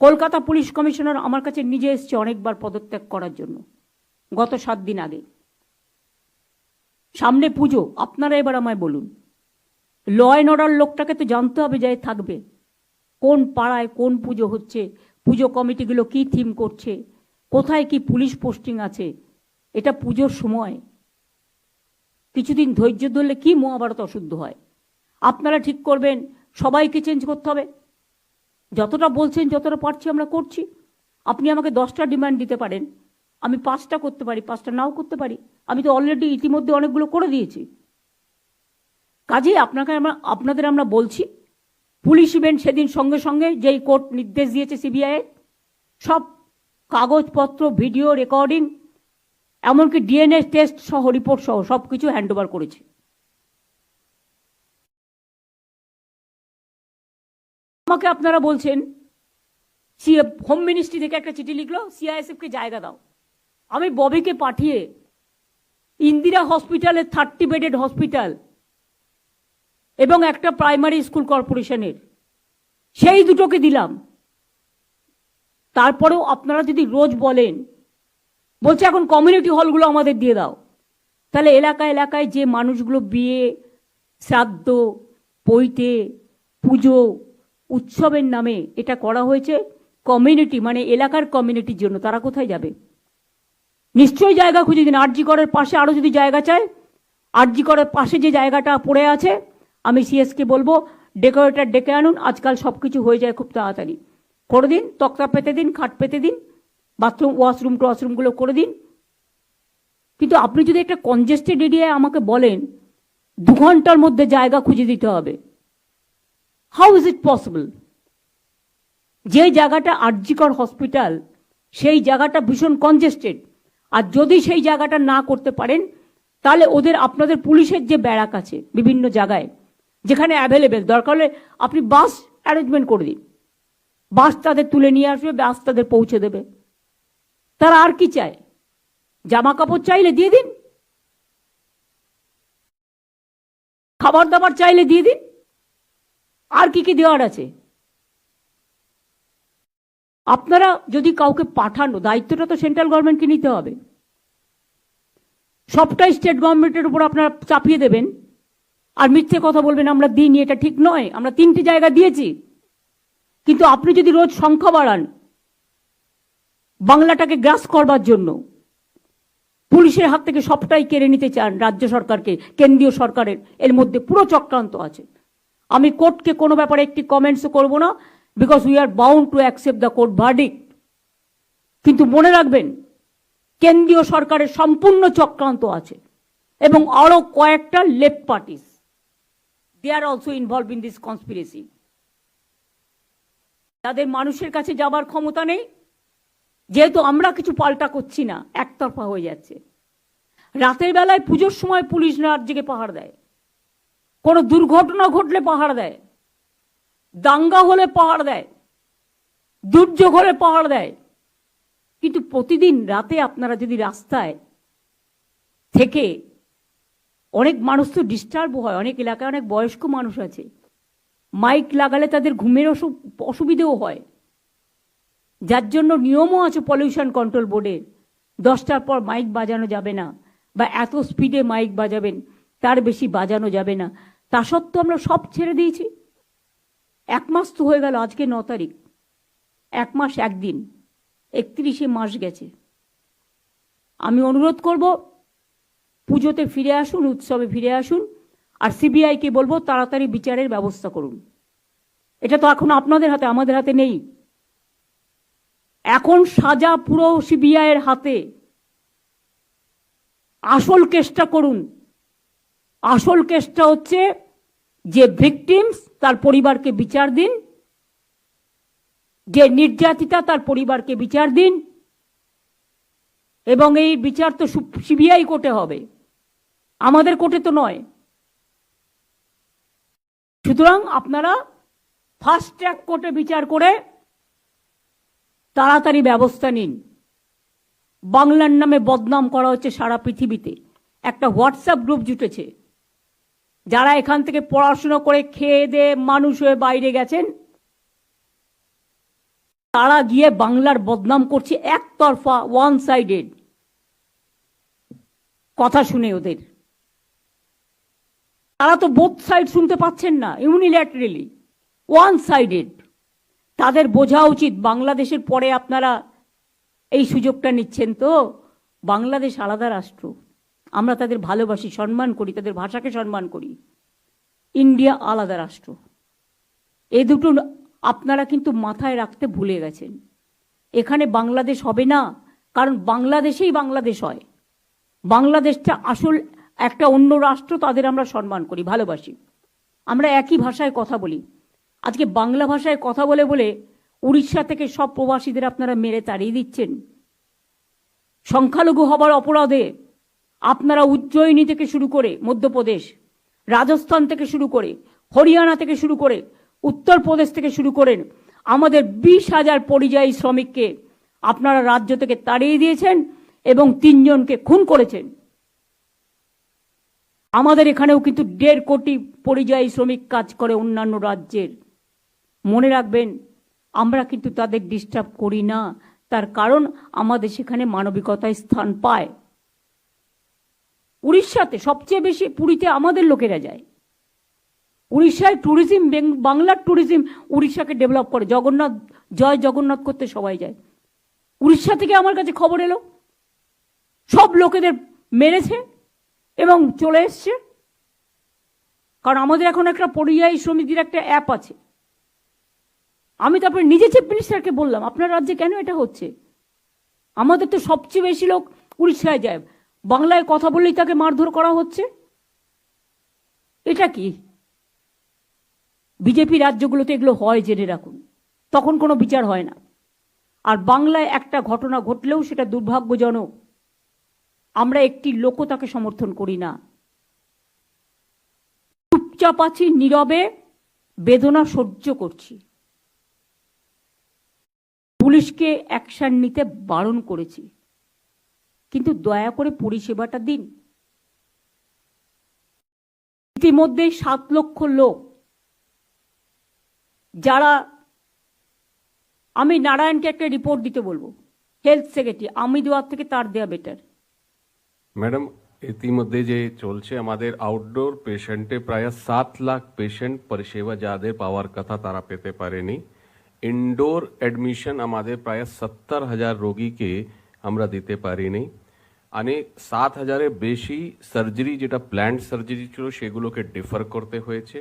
Kolkata police commissioner আমার কাছে নিজে এসছে অনেকবার পদত্যাগ করার জন্য, গত সাত দিন আগে। সামনে পুজো, আপনারা এবার আমায় বলুন। ল অ্যান্ড অর্ডার লোকটাকে তো জানতে হবে যে থাকবে। কোন পাড়ায় কোন পুজো হচ্ছে, পুজো কমিটিগুলো কি থিম করছে, কোথায় কি পুলিশ পোস্টিং আছে, এটা পুজোর সময়। কিছুদিন ধৈর্য ধরলে কি মহাভারত অশুদ্ধ হয়? আপনারা ঠিক করবেন, সবাইকে চেঞ্জ করতে হবে। যতটা বলছেন, যতটা পারছি আমরা করছি। আপনি আমাকে দশটা ডিমান্ড দিতে পারেন। আমি পাঁচটা করতে পারি, পাঁচটা নাও করতে পারি। আমি তো অলরেডি ইতিমধ্যে অনেকগুলো করে দিয়েছি। কাজেই আপনাকে আমরা, আপনাদের আমরা বলছি, পুলিশ ইভেন্ট সেদিন সঙ্গে সঙ্গে যেই কোর্ট নির্দেশ দিয়েছে সিবিআই সব কাগজপত্র ভিডিও রেকর্ডিং এমনকি ডিএনএ টেস্ট সহ রিপোর্ট সহ সব কিছু হ্যান্ড ওভার করেছে। আমাকে আপনারা বলছেন সি হোম মিনিস্ট্রি থেকে একটা চিঠি লিখলো, সিআইএসএফকে জায়গা দাও। আমি ববিকে পাঠিয়ে ইন্দিরা হসপিটালের থার্টি বেডেড হসপিটাল এবং একটা প্রাইমারি স্কুল কর্পোরেশনের, সেই দুটোকে দিলাম। তারপরেও আপনারা যদি রোজ বলেন, বলছে এখন কমিউনিটি হলগুলো আমাদের দিয়ে দাও। তাহলে এলাকা এলাকায় যে মানুষগুলো বিয়ে, শ্রাদ্ধ, পৈতে, পুজো উৎসবের নামে এটা করা হয়েছে কমিউনিটি মানে এলাকার কমিউনিটির জন্য। তারা কোথায় যাবে? নিশ্চয়ই জায়গা খুঁজে দিন। আরজি করের পাশে আরও যদি জায়গা চায় আরজি করের পাশে যে জায়গাটা পড়ে আছে, আমি সিএসকে বলব ডেকোরেটার ডেকে আনুন, আজকাল সব কিছু হয়ে যায় খুব তাড়াতাড়ি। করে দিন, তক্তা পেতে দিন, খাট পেতে দিন বাথরুম ওয়াশরুম টওয়াশরুমগুলো করে দিন। কিন্তু আপনি যদি একটা কনজেস্টেড এরিয়ায় আমাকে বলেন, দু ঘণ্টার মধ্যে জায়গা খুঁজে দিতে হবে। হাউ ইজ ইট পসিবল যে জায়গাটা আরজিকর হসপিটাল, সেই জায়গাটা ভীষণ কনজেস্টেড আর যদি সেই জায়গাটা না করতে পারেন, তাহলে ওদের আপনাদের পুলিশের যে ব্যারাক আছে বিভিন্ন জায়গায়, যেখানে অ্যাভেলেবেল দরকার হলে আপনি বাস অ্যারেঞ্জমেন্ট করে দিন। বাস তাদের তুলে নিয়ে আসবে বাস তাদের পৌঁছে দেবে। তারা আর কি চায়? জামা কাপড় চাইলে দিয়ে দিন। খাবার দাবার চাইলে দিয়ে দিন। আর কি কি দেওয়ার আছে? আপনারা যদি কাউকে পাঠানো, দায়িত্বটা তো সেন্ট্রাল গভর্নমেন্টকে নিতে হবে। সবটাই স্টেট গভর্নমেন্টের উপর আপনারা চাপিয়ে দেবেন। আর মিথ্যে কথা বলবেন, আমরা দিইনি, এটা ঠিক নয়। আমরা তিনটি জায়গা দিয়েছি। কিন্তু আপনি যদি রোজ সংখ্যা বাড়ান, বাংলাটাকে গ্রাস করবার জন্য, পুলিশের হাত থেকে সবটাই কেড়ে নিতে চান রাজ্য সরকারকে, কেন্দ্রীয় সরকারের, এর মধ্যে পুরো চক্রান্ত আছে। আমি কোর্টকে কোনো ব্যাপারে একটি কমেন্টসও করব না because we are bound to accept the court verdict কিন্তু মনে রাখবেন, কেন্দ্রীয় সরকারের সম্পূর্ণ চক্রান্ত আছে, এবং আরও কয়েকটা left parties they are also involve in this conspiracy তাদের মানুষের কাছে যাবার ক্ষমতা নেই, যেহেতু আমরা কিছু পাল্টা করছি না, একতরফা হয়ে যাচ্ছে। রাতের বেলায় পুজোর সময় পুলিশ রাজ্যকে পাহাড় দেয়। কোনো দুর্ঘটনা ঘটলে পাহাড় দেয়। দাঙ্গা হলে পাহাড় দেয়। দুর্যোগ হলে পাহাড় দেয়। কিন্তু প্রতিদিন রাতে আপনারা যদি রাস্তায় থেকে অনেক মানুষ তো ডিস্টার্ব হয়, অনেক এলাকায় অনেক বয়স্ক মানুষ আছে মাইক লাগালে তাদের ঘুমের অসু- অসুবিধেও হয়। যার জন্য নিয়মও আছে পলিউশন কন্ট্রোল বোর্ডের দশটার পর মাইক বাজানো যাবে না, বা এত স্পিডে মাইক বাজাবেন। তার বেশি বাজানো যাবে না। তা সত্ত্বেও আমরা সব ছেড়ে দিয়েছি। এক মাস তো হয়ে গেল, আজকে ন তারিখ। এক মাস একদিন, একত্রিশে মাস গেছে। আমি অনুরোধ করব, পুজোতে ফিরে আসুন, উৎসবে ফিরে আসুন, আর সিবিআইকে বলব, তাড়াতাড়ি বিচারের ব্যবস্থা করুন। এটা তো এখন আপনাদের হাতে, আমাদের হাতে নেই। এখন সাজা পুরো সিবিআইয়ের হাতে। আসল কেসটা করুন। আসল কেসটা হচ্ছে যে ভিকটিমস তার পরিবারকে বিচার দিন, যে নির্যাতিতা তার পরিবারকে বিচার দিন, এবং এই বিচার তো সিবিআই কোর্টে হবে। আমাদের কোর্টে তো নয়। সুতরাং আপনারা ফাস্ট ট্র্যাক কোর্টে বিচার করে তাড়াতাড়ি ব্যবস্থা নিন। বাংলার নামে বদনাম করা হচ্ছে সারা পৃথিবীতে। একটা হোয়াটসঅ্যাপ গ্রুপ জুটেছে। যারা এখান থেকে পড়াশুনো করে খেয়ে দিয়ে মানুষ হয়ে বাইরে গেছেন, তারা গিয়ে বাংলার বদনাম করছে একতরফা ওয়ান সাইডেড কথা শুনে ওদের। তারা তো বোথ সাইড শুনতে পাচ্ছেন না ইউনিল্যাটারেলি ওয়ান সাইডেড তাদের বোঝা উচিত, বাংলাদেশের পরে আপনারা এই সুযোগটা নিচ্ছেন তো, বাংলাদেশ আলাদা রাষ্ট্র। আমরা তাদের ভালোবাসি, সম্মান করি, তাদের ভাষাকে সম্মান করি। ইন্ডিয়া আলাদা রাষ্ট্র। এ দুটো আপনারা কিন্তু মাথায় রাখতে ভুলে গেছেন। এখানে বাংলাদেশ হবে না, কারণ বাংলাদেশেই বাংলাদেশ হয়। বাংলাদেশটা আসল একটা অন্য রাষ্ট্র, তাদের আমরা সম্মান করি, ভালোবাসি। আমরা একই ভাষায় কথা বলি। আজকে বাংলা ভাষায় কথা বলে বলে উড়িষ্যা থেকে সব প্রবাসীদের আপনারা মেরে তাড়িয়ে দিচ্ছেন। সংখ্যালঘু হবার অপরাধে আপনারা উজ্জয়িনী থেকে শুরু করে মধ্যপ্রদেশ, রাজস্থান থেকে শুরু করে, হরিয়ানা থেকে শুরু করে, উত্তরপ্রদেশ থেকে শুরু করেন আমাদের বিশ হাজার পরিযায়ী শ্রমিককে আপনারা রাজ্য থেকে তাড়িয়ে দিয়েছেন এবং তিনজনকে খুন করেছেন। আমাদের এখানেও কিন্তু দেড় কোটি পরিযায়ী শ্রমিক কাজ করে অন্যান্য রাজ্যের। মনে রাখবেন, আমরা কিন্তু তাদের ডিস্টার্ব করি না। তার কারণ আমাদের সেখানে মানবিকতায় স্থান পায়। উড়িষ্যাতে সবচেয়ে বেশি পুরীতে আমাদের লোকেরা যায়। উড়িষ্যায় ট্যুরিজম বাংলার ট্যুরিজম উড়িষ্যাকে ডেভেলপ করে। জগন্নাথ, জয় জগন্নাথ করতে সবাই যায়। উড়িষ্যা থেকে আমার কাছে খবর এলো। সব লোকেদের মেরেছে এবং চলে এসছে। কারণ আমাদের এখন একটা পরিযায়ী শ্রমিকদের একটা অ্যাপ আছে। আমি তারপরে নিজে চিফ মিনিস্টারকে বললাম, আপনার রাজ্যে কেন এটা হচ্ছে? আমাদের তো সবচেয়ে বেশি লোক উড়িষ্যায় যায়। বাংলায় কথা বললেই তাকে মারধর করা হচ্ছে? এটা কি? বিজেপি রাজ্যগুলোতে এগুলো হয় জেনে রাখুন। তখন কোনো বিচার হয় না। আর বাংলায় একটা ঘটনা ঘটলেও সেটা দুর্ভাগ্যজনক। আমরা একটি লোকও তাকে সমর্থন করি না। চুপচাপ আছি, নীরবে, বেদনা সহ্য করছি। পুলিশকে অ্যাকশন নিতে বারণ করেছি। কিন্তু দয়া করে পরিষেবাটা দিন। ইতিমধ্যে সাত লক্ষ লোক যারা আমি নারায়ণকে একটা রিপোর্ট দিতে বলব। হেলথ সেক্রেটারি আমি দেওয়ার থেকে তার দেওয়া বেটার ম্যাডাম ইতিমধ্যে যে চলছে আমাদের আউটডোর পেশেন্টে প্রায় সাত লাখ পেশেন্ট পরিষেবা যাদের পাওয়ার কথা তারা পেতে পারেনি। ইনডোর অ্যাডমিশন আমাদের প্রায় সত্তর হাজার রোগীকে আমরা দিতে পারিনি। અને সাত হাজারের বেশি সার্জারি যেটা প্ল্যান্ড সার্জারি ছিল, সেগুলোকে ডিফার করতে হয়েছে।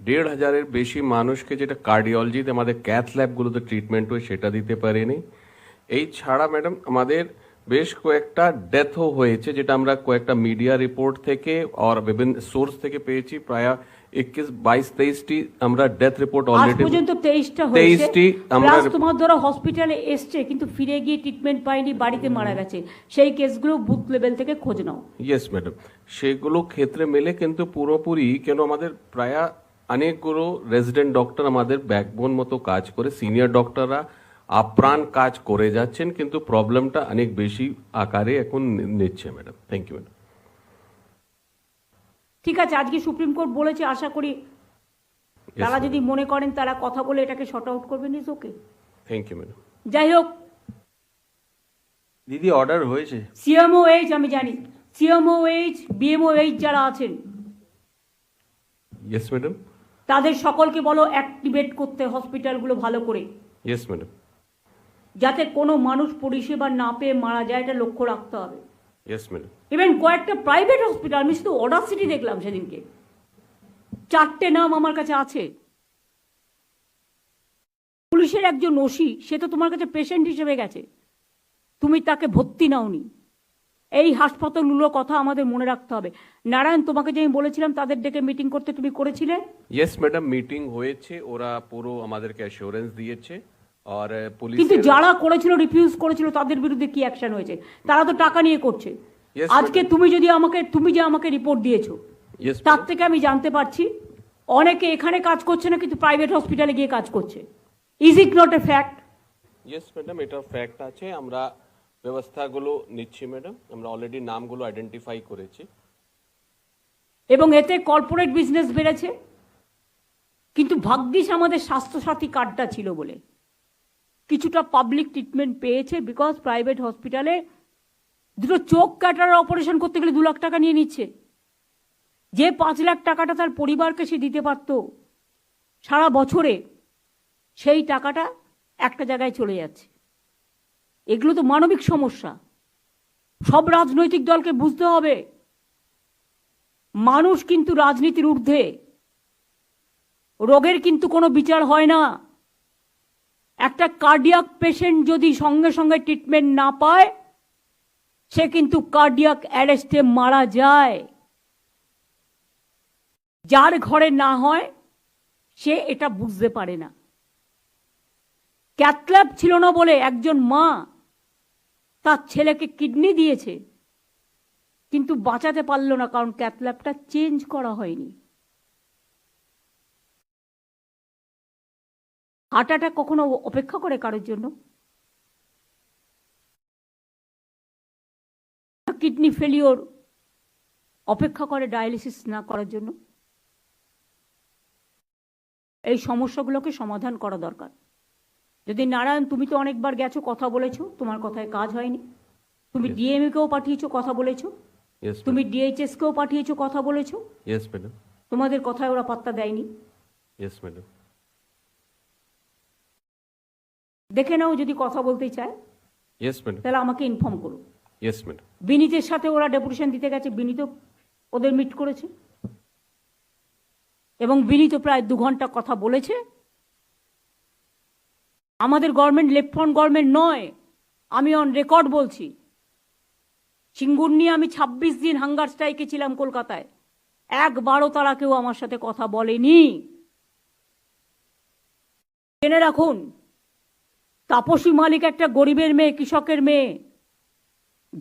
দেড় হাজারের বেশি মানুষকে যেটা কার্ডিওলজিতে আমাদের ক্যাথ ল্যাবগুলোতে ট্রিটমেন্ট হয় সেটা দিতে পারেনি। এই ছাড়া ম্যাডাম আমাদের বেশ কয়েকটা ডেথও হয়েছে, যেটা আমরা কয়েকটা মিডিয়া রিপোর্ট থেকে আর বিভিন্ন সোর্স থেকে পেয়েছি। প্রায় একুশ বাইশ তেইশটি আমরা ডেথ রিপোর্ট আজ অলরেডি পর্যন্ত তেইশটা হয়েছে। তেইশটি আমরা- তোমার ধরো হসপিটালে এসছে কিন্তু ফিরে গিয়ে ট্রিটমেন্ট পায়নি বাড়িতে মারা গেছে। সেই কেসগুলো বুথ লেভেল থেকে খোঁজ নাও। ইয়েস ম্যাডাম সেগুলো ক্ষেত্রে মেলে কিন্তু পুরোপুরি কেন আমাদের প্রায় অনেকগুলো রেজিডেন্ট ডক্টর আমাদের ব্যাকবোন মতো কাজ করে সিনিয়র ডক্টররা আপ্রাণ কাজ করে যাচ্ছেন কিন্তু প্রবলেমটা অনেক বেশি আকারে এখন নিচ্ছে ম্যাডাম থ্যাংক ইউ ম্যাডাম ঠিক আছে আজকে সুপ্রিম কোর্ট বলেছে আশা করি তারা যদি মনে করেন তারা কথা বলে এটাকে শর্ট আউট করবেন is okay thank you madam যাই হোক। দিদি অর্ডার হয়েছে। সিএমও এইচ আমি জানি। সিএমও এইচ বিএমও এইচ যারা আছেন ইয়েস ম্যাডাম তাদের সকলকে বলো অ্যাক্টিভেট করতে হসপিটালগুলো ভালো করে। ইয়েস ম্যাডাম যাতে কোনো মানুষ পরিষেবা না পেয়ে মারা যায় এটা লক্ষ্য রাখতে হবে। ইয়েস ম্যাডাম ইভেন কয়েকটা প্রাইভেট হসপিটাল আমি শুধু অর্ডার সিটি দেখলাম সেদিনকে। চারটে নাম আমার কাছে আছে। পুলিশের একজন ওসি সে তো তোমার কাছে পেশেন্ট হিসেবে গেছে। তুমি তাকে ভর্তি নাওনি। এই হাসপাতালগুলোর কথা আমাদের মনে রাখতে হবে। নারায়ণ তোমাকে যে আমি বলেছিলাম তাদের ডেকে মিটিং করতে তুমি করেছিলে? ইয়েস ম্যাডাম মিটিং হয়েছে। ওরা পুরো আমাদেরকে অ্যাসিওরেন্স দিয়েছে। আর পুলিশ কিন্তু যারা করেছিল রিফিউজ করেছিল তাদের বিরুদ্ধে কি অ্যাকশন হয়েছে? তারা তো টাকা নিয়ে করছে। আজকে তুমি যদি আমাকে তুমি যে আমাকে রিপোর্ট দিয়েছ তার থেকে আমি জানতে পারছি অনেকে এখানে কাজ করছে না কিন্তু প্রাইভেট হসপিটালে গিয়ে কাজ করছে? Is it not a fact yes madam এটা ফ্যাক্ট আছে। আমরা ব্যবস্থাগুলো নিচ্ছি ম্যাডাম আমরা অলরেডি নামগুলো আইডেন্টিফাই করেছি। এবং এতে কর্পোরেট বিজনেস বেড়েছে। কিন্তু ভাগ্যিস আমাদের স্বাস্থ্যসাথী কার্ডটা ছিল বলে। কিছুটা পাবলিক ট্রিটমেন্ট পেয়েছে বিকজ প্রাইভেট হসপিটালে দুটো চোখ কাটার অপারেশন করতে গেলে দু লাখ টাকা নিয়ে নিচ্ছে। যে পাঁচ লাখ টাকাটা তার পরিবারকে সে দিতে পারত সারা বছরে, সেই টাকাটা একটা জায়গায় চলে যাচ্ছে। এগুলো তো মানবিক সমস্যা। সব রাজনৈতিক দলকে বুঝতে হবে। মানুষ কিন্তু রাজনীতির ঊর্ধ্বে। রোগের কিন্তু কোনো বিচার হয় না। একটা কার্ডিয়াক পেশেন্ট যদি সঙ্গে সঙ্গে ট্রিটমেন্ট না পায়, সে কিন্তু কার্ডিয়াক অ্যারেস্টে মারা যায়। যার ঘরে না হয়, সে এটা বুঝতে পারে না। ক্যাথল্যাব ছিল না বলে একজন মা তার ছেলেকে কিডনি দিয়েছে, কিন্তু বাঁচাতে পারল না কারণ ক্যাথল্যাবটা চেঞ্জ করা হয়নি। অ্যাটাক কখনো অপেক্ষা করে কারোর জন্য? কিডনি ফেলিওর অপেক্ষা করে ডায়ালিসিস না করার জন্য? এই সমস্যাগুলোকে সমাধান করা দরকার। যদি নারায়ণ তুমি তো অনেকবার গেছো কথা বলেছ তোমার কথায় কাজ হয়নি। তুমি. ডিএমএ কেও পাঠিয়েছো কথা বলেছ। তুমি ডিএইচএস কেও পাঠিয়েছো কথা বলেছ। তোমাদের কথায় ওরা পাত্তা দেয়নি ইয়েস ম্যাডাম দেখে নাও যদি কথা বলতে চায়। ইয়েস ম্যাডাম তাহলে আমাকে ইনফর্ম করো। ইয়েস ম্যাডাম বিনীতের সাথে ওরা ডেপুটেশন দিতে গেছে বিনীত ওদের মিট করেছে। এবং বিনীত প্রায় দু ঘণ্টা কথা বলেছে। আমাদের গভর্নমেন্ট লেফট ফ্রন্ট গভর্নমেন্ট নয় আমি অন রেকর্ড বলছি। সিঙ্গুর নিয়ে আমি ছাব্বিশ দিন হাঙ্গার স্ট্রাইকে ছিলাম কলকাতায়। একবারও তারা কেউ আমার সাথে কথা বলেনি। জেনে রাখুন তাপসী মালিক একটা গরিবের মেয়ে, কৃষকের মেয়ে।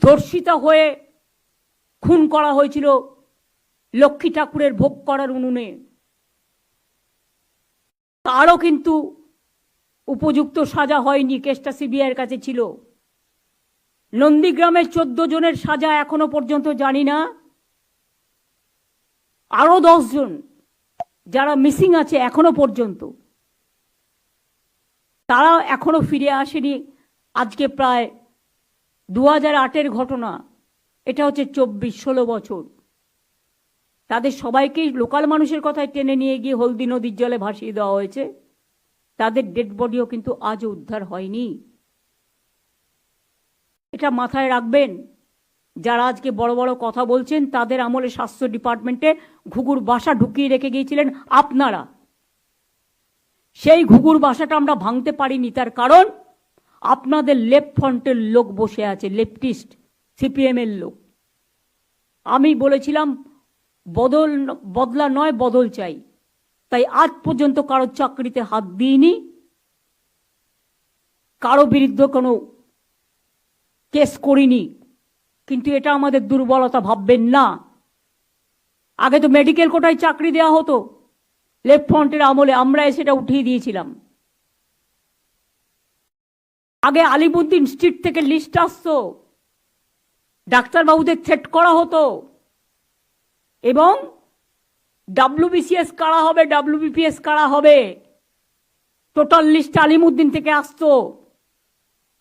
ধর্ষিতা হয়ে খুন করা হয়েছিল লক্ষ্মী ঠাকুরের ভোগ করার উনুনে। তারও কিন্তু উপযুক্ত সাজা হয়নি, কেসটা সিবিআইয়ের কাছে ছিল। নন্দীগ্রামের চোদ্দ জনের সাজা এখনও পর্যন্ত জানি না। আরও জন যারা মিসিং আছে এখনও পর্যন্ত। তারা এখনও ফিরে আসেনি। আজকে প্রায় দু হাজার আটের ঘটনা, এটা হচ্ছে চব্বিশ ষোলো বছর। তাদের সবাইকেই লোকাল মানুষের কথায় টেনে নিয়ে গিয়ে হলদি নদীর জলে ভাসিয়ে দেওয়া হয়েছে। তাদের ডেড বডিও কিন্তু আজও উদ্ধার হয়নি। এটা মাথায় রাখবেন, যারা আজকে বড় বড় কথা বলছেন, তাদের আমলে স্বাস্থ্য ডিপার্টমেন্টে ঘুঘুর বাসা ঢুকিয়ে রেখে গিয়েছিলেন আপনারা। সেই ঘুঘুর বাসাটা আমরা ভাঙতে পারিনি, তার কারণ আপনাদের লেফট ফ্রন্টের লোক বসে আছে, লেফটিস্ট সিপিএম এর লোক। আমি বলেছিলাম, বদল, বদলা নয়, বদল চাই। তাই আজ পর্যন্ত কারও চাকরিতে হাত দিইনি। কারও বিরুদ্ধে কোনো কেস করিনি। কিন্তু এটা আমাদের দুর্বলতা, ভাববেন না। আগে তো মেডিকেল কোটায় চাকরি দেওয়া হতো। লেফট ফ্রন্টের আমলে আমরা সেটা উঠিয়ে দিয়েছিলাম। আগে আলিমুদ্দিন স্ট্রিট থেকে লিস্ট আসতো। ডাক্তারবাবুদের থ্রেট করা হতো। এবং ডাব্লিউবিসিএস কারা হবে, ডাব্লিউবিপিএস কারা হবে, টোটাল লিস্ট আলিমুদ্দিন থেকে আসতো।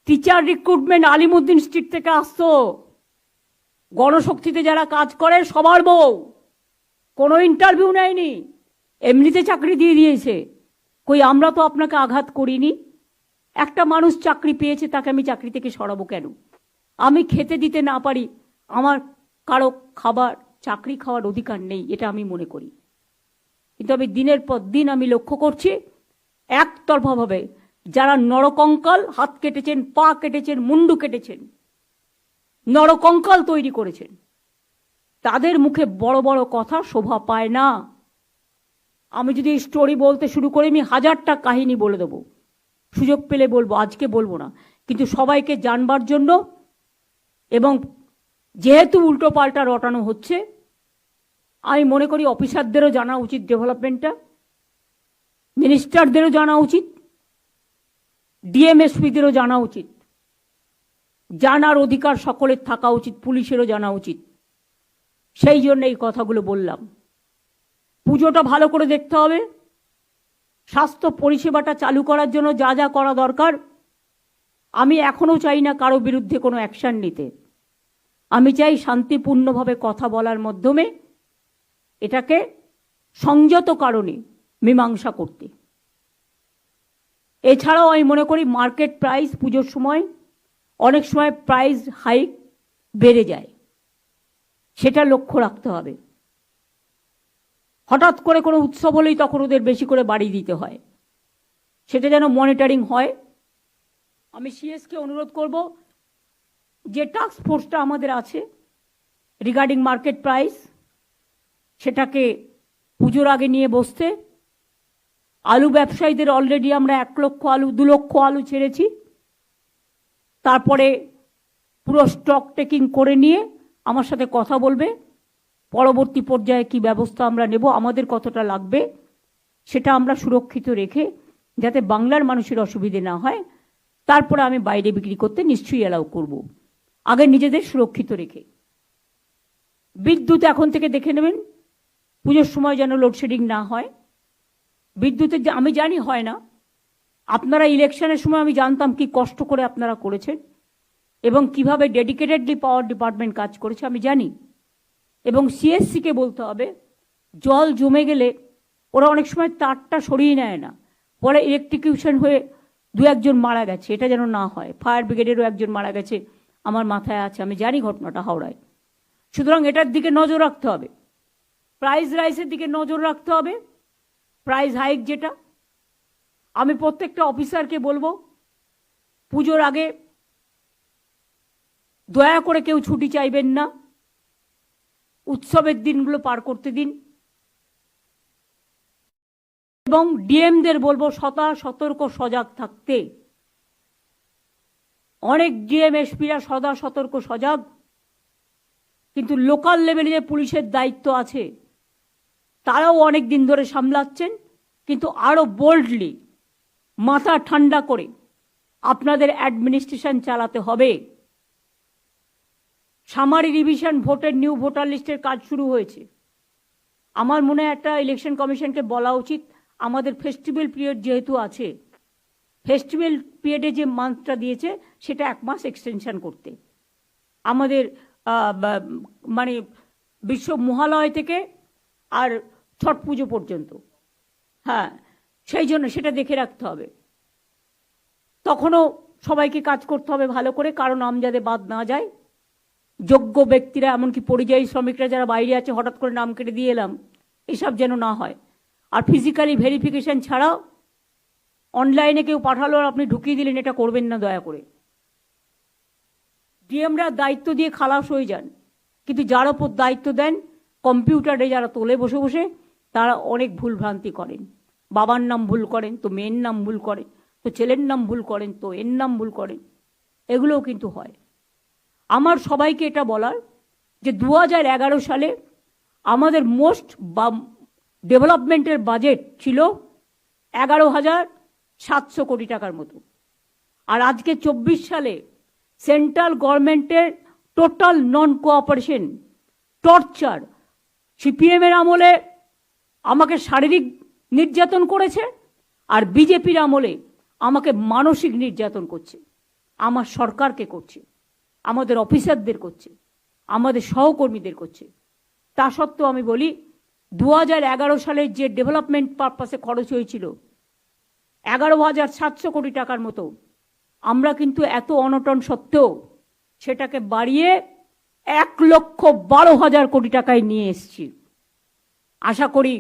টিচার রিক্রুটমেন্ট আলিমুদ্দিন স্ট্রিট থেকে আসতো। গণশক্তিতে যারা কাজ করে, সবার বউ। কোনো ইন্টারভিউ নেয়নি। এমনিতে চাকরি দিয়ে দিয়েছে। কই, আমরা তো আপনাকে আঘাত করিনি। একটা মানুষ চাকরি পেয়েছে, তাকে আমি চাকরি থেকে সরাবো কেন? আমি খেতে দিতে না পারি, আমার কারও খাবার, চাকরি খাওয়ার অধিকার নেই, এটা আমি মনে করি। কিন্তু আমি দিনের পর দিন আমি লক্ষ্য করছি, একতরফাভাবে যারা নরকঙ্কাল হাত কেটেছেন, পা কেটেছেন, মুন্ডু কেটেছেন, নরকঙ্কাল তৈরি করেছেন, তাদের মুখে বড় বড় কথা শোভা পায় না। আমি যদি স্টোরি বলতে শুরু করি, আমি হাজারটা কাহিনী বলে দেবো। সুযোগ পেলে বলব, আজকে বলব না। কিন্তু সবাইকে জানবার জন্য এবং যেহেতু উল্টো পাল্টা রটানো হচ্ছে, আমি মনে করি অফিসারদেরও জানা উচিত ডেভেলপমেন্টটা। মিনিস্টারদেরও জানা উচিত। ডিএমএসপিদেরও জানা উচিত। জানার অধিকার সকলের থাকা উচিত, পুলিশেরও জানা উচিত। সেই জন্য এই কথাগুলো বললাম। পুজোটা ভালো করে দেখতে হবে। স্বাস্থ্য পরিষেবাটা চালু করার জন্য যা যা করা দরকার। আমি এখনও চাই না কারও বিরুদ্ধে কোনো অ্যাকশন নিতে। আমি চাই শান্তিপূর্ণভাবে কথা বলার মাধ্যমে এটাকে সংযত কারণে মীমাংসা করতে। এছাড়াও আমি মনে করি মার্কেট প্রাইস পুজোর সময় অনেক সময় প্রাইস হাইক বেড়ে যায়। সেটা লক্ষ্য রাখতে হবে। হঠাৎ করে কোনো উৎসব হলেই তখন ওদের বেশি করে বাড়ি দিতে হয়। সেটা যেন মনিটরিং হয়। আমি সিএসকে অনুরোধ করব যে টাস্ক ফোর্সটা আমাদের আছে রিগার্ডিং মার্কেট প্রাইস সেটাকে পুজোর আগে নিয়ে বসতে। আলু ব্যবসায়ীদের অলরেডি আমরা এক লক্ষ আলু, দু লক্ষ আলু ছেড়েছি। তারপরে পুরো স্টক টেকিং করে নিয়ে আমার সাথে কথা বলবে। পরবর্তী পর্যায়ে কি ব্যবস্থা আমরা নেব, আমাদের কতটা লাগবে, সেটা আমরা সুরক্ষিত রেখে যাতে বাংলার মানুষের অসুবিধে না হয়, তারপরে আমি বাইরে বিক্রি করতে নিশ্চয়ই অ্যালাউ করব। আগে নিজেদের সুরক্ষিত রেখে। বিদ্যুৎ এখন থেকে দেখে নেবেন, পুজোর সময় যেন লোডশেডিং না হয়। বিদ্যুতের যে, আমি জানি হয় না। আপনারা ইলেকশনের সময় আমি জানতাম কি কষ্ট করে আপনারা করেছেন এবং কীভাবে ডেডিকেটেডলি পাওয়ার ডিপার্টমেন্ট কাজ করেছে, আমি জানি। এবং সিএসসিকে বলতে হবে। জল জমে গেলে ওরা অনেক সময় তারটা সরিয়ে নেয় না। পরে ইলেকট্রিকিউশন হয়ে দু একজন মারা গেছে। এটা যেন না হয়। ফায়ার ব্রিগেডেরও একজন মারা গেছে। আমার মাথায় আছে, আমি জানি ঘটনাটা হাওড়ায়। সুতরাং এটার দিকে নজর রাখতে হবে। প্রাইস রাইসের দিকে নজর রাখতে হবে। প্রাইস হাইক যেটা। আমি প্রত্যেকটা অফিসারকে বলব, পুজোর আগে দয়া করে কেউ ছুটি চাইবেন না। উৎসবের দিনগুলো পার করতে দিন। এবং ডিএমদের বলব সদা সতর্ক, সজাগ থাকতে। অনেক ডিএম এসপিরা সদা সতর্ক, সজাগ। কিন্তু লোকাল লেভেলে যে পুলিশের দায়িত্ব আছে, তারাও অনেক দিন ধরে সামলাচ্ছেন। কিন্তু আরও বোল্ডলি মাথা ঠান্ডা করে আপনাদের অ্যাডমিনিস্ট্রেশন চালাতে হবে। সামারি রিভিশন ভোটের নিউ ভোটার লিস্টের কাজ শুরু হয়েছে। আমার মনে একটা ইলেকশন কমিশনকে বলা উচিত। আমাদের ফেস্টিভ্যাল পিরিয়ড যেহেতু আছে ফেস্টিভ্যাল পিরিয়ডে যে মান্থটা দিয়েছে, সেটা এক মাস এক্সটেনশন করতে। আমাদের মানে বিশ্ব মহালয় থেকে আর ছট পুজো পর্যন্ত। হ্যাঁ সেই জন্য সেটা দেখে রাখতে হবে। তখনও সবাইকে কাজ করতে হবে ভালো করে, কারণ যাতে বাদ না যায়। যোগ্য ব্যক্তিরা, এমনকি পরিযায়ী শ্রমিকরা যারা বাইরে আছে, হঠাৎ করে নাম কেটে দিয়ে এলাম। এসব যেন না হয়। আর ফিজিক্যালি ভেরিফিকেশন ছাড়াও অনলাইনে কেউ পাঠালো আর আপনি ঢুকিয়ে দিলেন, এটা করবেন না দয়া করে। ডিএমরা দায়িত্ব দিয়ে খালাস হয়ে যান। কিন্তু যার ওপর দায়িত্ব দেন, কম্পিউটারে যারা তোলে বসে বসে, তারা অনেক ভুল ভ্রান্তি করেন। বাবার নাম ভুল করেন, তো মেয়ের নাম ভুল করেন তো ছেলের নাম ভুল করেন, তো এর নাম ভুল করেন এগুলোও কিন্তু হয়। আমার সবাইকে এটা বলার যে দু সালে আমাদের মোস্ট বা ডেভেলপমেন্টের বাজেট ছিল এগারো হাজার সাতশো কোটি টাকার মতো। আর আজকে চব্বিশ সালে সেন্ট্রাল গভর্নমেন্টের টোটাল নন কোঅপারেশন টর্চার, সিপিএমের আমলে আমাকে শারীরিক নির্যাতন করেছে আর বিজেপির আমলে আমাকে মানসিক নির্যাতন করছে। আমার সরকারকে করছে। আমাদের অফিসারদের করছে, আমাদের সহকর্মীদের করছে। তা সত্ত্বেও আমি বলি দু সালের যে ডেভেলপমেন্ট পারপাসে খরচ হয়েছিল, এগারো হাজার সাতশো কোটি টাকার মতো, আমরা কিন্তু এত অনটন সত্ত্বেও সেটাকে বাড়িয়ে এক লক্ষ বারো হাজার কোটি টাকায় নিয়ে এসেছি। আশা করি